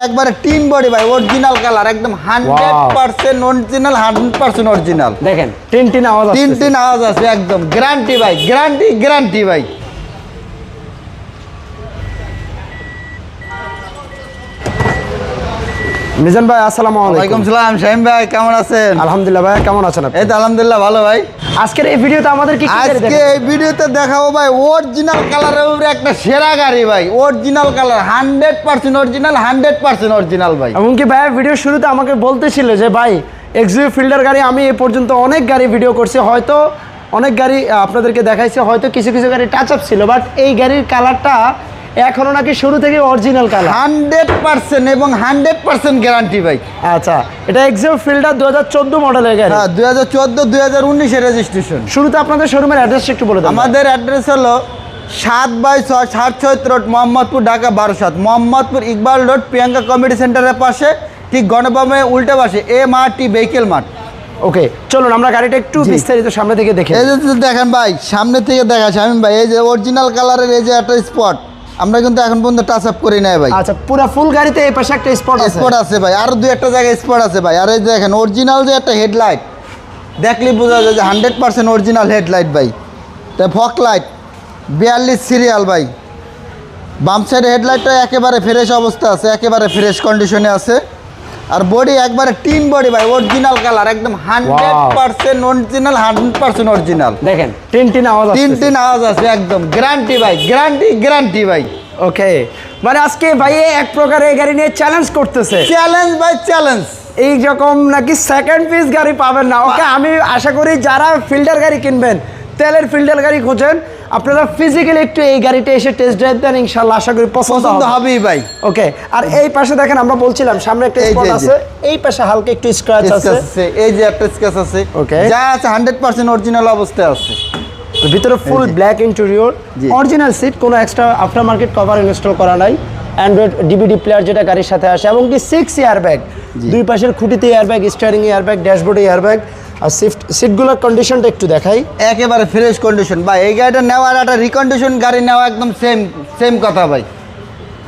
একবারে tin body ভাই original colour একদম hundred percent original hundred percent original দেখেন টিন টিন আওয়াজ আছে টিন টিন আওয়াজ আছে একদম। গ্যারান্টি ভাই গ্যারান্টি গ্যারান্টি ভাই। মিজান ভাই আসসালামু আলাইকুম। সালাম শাহিম ভাই কেমন আছেন? আলহামদুলিল্লাহ ভাই কেমন আছেন আপনি? এই তো আলহামদুলিল্লাহ ভালো ভাই। আজকের এই ভিডিওতে আমাদের কি আজকে এই ভিডিওতে দেখাবো ভাই অরিজিনাল কালারের উপরে একটা সেরা গাড়ি ভাই original colour hundred percent original hundred percent original ভাই। এমনকি ভাই ভিডিও শুরুতে আমাকে বলতেছিল যে ভাই এক্সিউ ফিল্ডার গাড়ি আমি এ পর্যন্ত অনেক গাড়ি ভিডিও করছি হয়তো অনেক গাড়ি আপনাদেরকে দেখাইছে হয়তো কিছু কিছু গাড়ি টাচ আপ ছিল বাট এই গাড়ির কালারটা এখনও নাকি শুরু থেকে অরিজিনাল কালার হান্ড্রেড পার্সেন্ট এবং হান্ড্রেড পার্সেন্ট গ্যারান্টি ভাই। আচ্ছা এটা এক্সিউ ফিল্ডার দু হাজার চোদ্দ মডেলের গাড়ি হ্যাঁ দুই হাজার চোদ্দ দু হাজার উনিশের রেজিস্ট্রেশন শুরুতে আপনাদের শোরুমের অ্যাড্রেস একটু বলে দেন। আমাদের অ্যাড্রেস হলো সাত বাই ছয় সাত ছয় রোড মোহাম্মদপুর ঢাকা বারো সাত। মোহাম্মদপুর ইকবাল রোড প্রিয়াঙ্কা কমিটি সেন্টারের পাশে ঠিক গণপামে উল্টে পাশে M R T vehicle mart okay চলুন আমরা গাড়িটা একটু বিস্তারিত সামনে থেকে দেখে এই যে দেখেন ভাই সামনে থেকে দেখা শামিম ভাই। এই যে অরিজিনাল কালারের এই যে একটা স্পট আমরা কিন্তু এখন পর্যন্ত টাচ আপ করি নাই ভাই। আচ্ছা পুরো ফুল গাড়িতে এই পাশে একটা স্পট আছে। স্পট আছে ভাই আর দুই একটা জায়গায় স্পট আছে ভাই। আর এই যে দেখেন অরিজিনাল যে একটা হেডলাইট দেখলি বোঝা যায় যে হান্ড্রেড পার্সেন্ট অরিজিনাল হেডলাইট ভাই। তাই ফক লাইট বিয়াল্লিশ সিরিয়াল ভাই। বাম সাইডের হেডলাইটটা একেবারে ফ্রেশ অবস্থা আছে একেবারে ফ্রেশ কন্ডিশনে আছে। আর বডি একবারে টিন বডি ভাই অরিজিনাল কালার একদম hundred percent original hundred percent original দেখেন টিন টিন আওয়াজ তিন আসছে তিন আওয়াজ আছে একদম। গ্যারান্টি ভাই গ্যারান্টি গ্যারান্টি ভাই। ওকে মানে আজকে ভাই এক প্রকার এই গাড়ি নিয়ে চ্যালেঞ্জ করতেছে। চ্যালেঞ্জ বাই চ্যালেঞ্জ এই রকম নাকি সেকেন্ড পিস গাড়ি পাবেন না। ওকে আমি আশা করি যারা ফিল্ডার গাড়ি কিনবেন তেলের ফিল্ডার গাড়ি খোঁজেন আপনারা ফিজিক্যালি একটু এই গাড়িটা এসে টেস্ট ড্রাইভ দেন ইনশাল্লাহ আশা করি পছন্দ হবে। হবেই ভাই। ওকে আর এই পাশে দেখেন আমরা বলছিলাম সামনে একটা স্পট আছে এই পাশে হালকা একটু স্ক্র্যাচ আছে। এই যে একটা স্কেচ আছে। Okay. যা আছে হান্ড্রেড পার্সেন্ট অরিজিনাল অবস্থায় আছে। ভিতরে full black interior original seat কোনো extra after market cover install করা নাই। অ্যান্ড্রয়েড ডিভিডি প্লেয়ার যেটা গাড়ির সাথে আসে এবং কি সিক্স এয়ার ব্যাগ দুই পাশের খুঁটিতে air bag steering air bag ড্যাশবোর্ডে এয়ার ব্যাগ আর সিফট সিটগুলোর কন্ডিশনটা একটু দেখাই। একেবারে ফ্রেশ কন্ডিশন ভাই এই গাড়িটা নেওয়া আর একটা রিকন্ডিশন গাড়ি নেওয়া একদম সেম সেম কথা ভাই।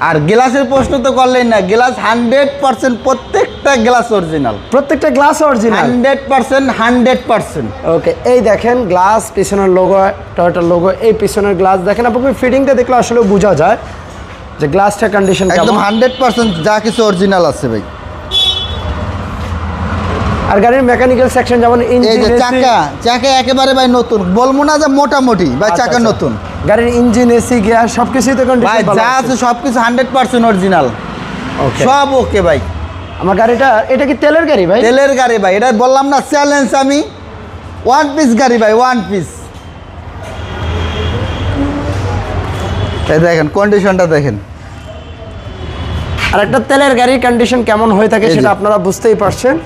আর গ্লাসের প্রশ্ন তো করলেই না গ্লাস হান্ড্রেড পার্সেন্ট প্রত্যেকটা গ্লাস অরিজিনাল প্রত্যেকটা glass original hundred percent hundred percent okay এই দেখেন গ্লাস পিছনের লোগো টয়টার লোগো এই পিছনের গ্লাস দেখেন আপনাকে ফিটিংটা দেখলে আসলে বোঝা যায় যে গ্লাসটা কন্ডিশন একদম হান্ড্রেড পার্সেন্ট যা কিছু অরিজিনাল আছে ভাই। আর গাড়ির মেকানিক্যাল সেকশন যেমন ইঞ্জিন চাকা চাকা একেবারে ভাই নতুন। বলব না যে মোটামুটি ভাই আচ্ছা, চাকা নতুন। গাড়ির ইঞ্জিন এসি গিয়ার সবকিছুই তো ভাই যা আছে। সব কিছু হান্ড্রেড পার্সেন্ট অরিজিনাল ওকে সব ওকে ভাই। আমার গাড়িটা এটা কি তেলের গাড়ি ভাই? তেলের গাড়ি ভাই। এটা বললাম না চ্যালেঞ্জ আমি। ওয়ান পিস গাড়ি ভাই ওয়ান পিস এই দেখেন কন্ডিশনটা দেখেন। আর একটা তেলের গাড়ির কন্ডিশন কেমন হয়ে থাকে সেটা আপনারা বুঝতেই পারছেন।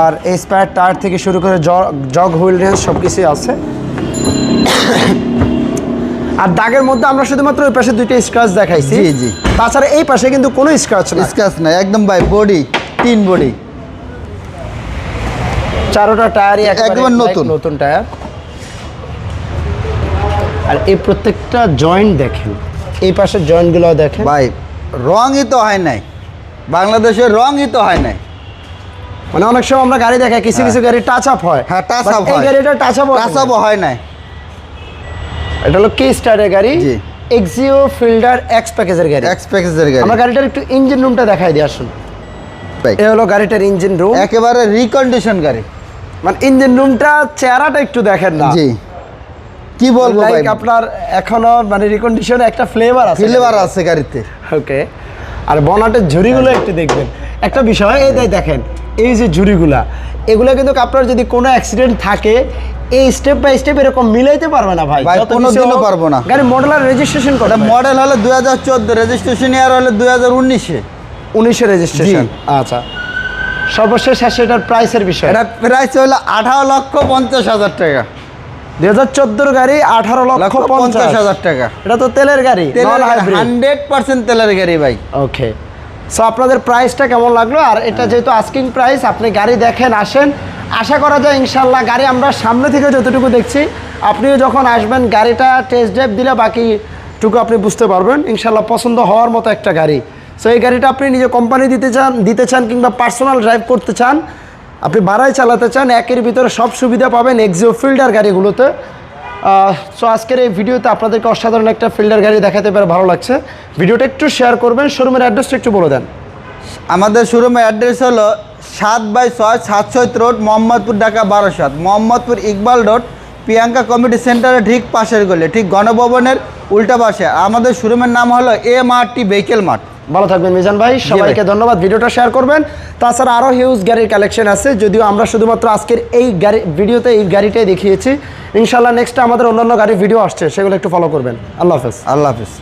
আর এই স্পায়ার টায়ার থেকে শুরু করে জগ হুইল রেঞ্জ সব কিছুই আছে। আর দাগের মধ্যে আমরা শুধুমাত্র ওই পাশে দুইটা স্ক্র্যাচ দেখাইছি। জি, জি। তাছাড়া এই পাশে কিন্তু কোনো স্ক্র্যাচ না স্কাচ নাই। একদম ভাই বডি তিন বডি চারোটা টায়ারই একদম নতুন। নতুন টায়ার আর এই প্রত্যেকটা জয়েন্ট দেখেন। এই পাশের জয়েন্টগুলো দেখেন। ভাই রঙই তো হয় নাই। বাংলাদেশের রঙই তো হয় নাই। মানে অনেক সময় আমরা গাড়ি দেখাই কিছু কিছু গাড়ি টাচ আপ হয়। হ্যাঁ, up এই হয়। গাড়িটা টাচ আপ টাচ আপ হয় নাই। এটা হলো কে স্টারের গাড়ি জি। এক্সিও ফিল্ডার এক্স প্যাকেজের গাড়ি। এক্স প্যাকেজের গাড়ি। আমরা গাড়িটার একটু ইঞ্জিন রুমটা দেখাই দিয়ে আসুন। ভাই, এ হলো গাড়িটার ইঞ্জিন রুম একেবারে রিকন্ডিশন গাড়ি। মানে ইঞ্জিন রুমটা চেহারাটা একটু দেখেন না। জি। কি বলব ভাই? লাইক আপনার এখনও মানে রিকন্ডিশন একটা ফ্লেভার আছে ফ্লেভার আছে গাড়িতে। ওকে আর বনাটের ঝুড়িগুলো একটু দেখবেন। একটা বিষয় এই দেখ দেখেন। এই যে ঝুড়িগুলা এগুলো কিন্তু আপনার যদি কোনো অ্যাক্সিডেন্ট থাকে এই স্টেপ বাই স্টেপ এরকম মিলাইতে পারবে না ভাই। কোনোদিনও পারব না। গাড়ি মডেলার রেজিস্ট্রেশন করে মডেল হলো দুই হাজার চোদ্দ রেজিস্ট্রেশন ইয়ার হলো দুই হাজার উনিশে। উনিশে রেজিস্ট্রেশন আচ্ছা। সর্বশেষ আর সেটার প্রাইসের বিষয়। এটা প্রাইস হলো আঠারো লক্ষ পঞ্চাশ হাজার টাকা। দুই হাজার চোদ্দোর গাড়ি আঠারো লক্ষ পঞ্চাশ হাজার টাকা। এটা তো তেলের গাড়ি হান্ড্রেড পার্সেন্ট তেলের গাড়ি ভাই। ওকে সো আপনাদের প্রাইসটা কেমন লাগল? আর এটা যেহেতু আস্কিং প্রাইস আপনি গাড়ি দেখেন, আসেন। আশা করা যায় ইনশাল্লাহ গাড়ি আমরা সামনে থেকে যতটুকু দেখছি, আপনিও যখন আসবেন, গাড়িটা টেস্ট ড্রাইভ দিলে বাকিটুকু আপনি বুঝতে পারবেন। ইনশাল্লাহ পছন্দ হওয়ার মতো একটা গাড়ি। সো এই গাড়িটা আপনি নিজে কোম্পানি দিতে চান দিতে চান কিংবা পার্সোনাল ড্রাইভ করতে চান, আপনি বাড়াই চালাতে চান, একের ভিতরে সব সুবিধা পাবেন এক্সিও ফিল্ডার গাড়িগুলোতে। সো আজকের এই ভিডিওতে আপনাদেরকে অসাধারণ একটা ফিল্ডার গাড়ি দেখাতে পেরে ভালো লাগছে। ভিডিওটা একটু শেয়ার করবেন শোরুমের অ্যাড্রেসটা একটু বলে দেন। আমাদের শোরুমের অ্যাড্রেস হলো সাত বাই ছয় সাতশো রোড, মোহাম্মদপুর, ঢাকা বারো সাত মোহাম্মদপুর ইকবাল রোড, প্রিয়াঙ্কা কমিটি সেন্টারের ঠিক পাশের গলে, ঠিক গণভবনের উল্টা পাশে। আমাদের শোরুমের নাম হলো M R T vehicle mart. ভালো থাকবেন মিজান ভাই। সবাইকে ধন্যবাদ। ভিডিওটা শেয়ার করবেন। তাছাড়া আরও হিউজ গাড়ির কালেকশন আছে যদিও আমরা শুধুমাত্র আজকের এই গাড়ি ভিডিওতে এই গাড়িটাই দেখিয়েছি। ইনশাল্লাহ নেক্সট আমাদের অন্যান্য গাড়ির ভিডিও আসছে সেগুলো একটু ফলো করবেন। আল্লাহ হাফেজ। আল্লাহ হাফিজ।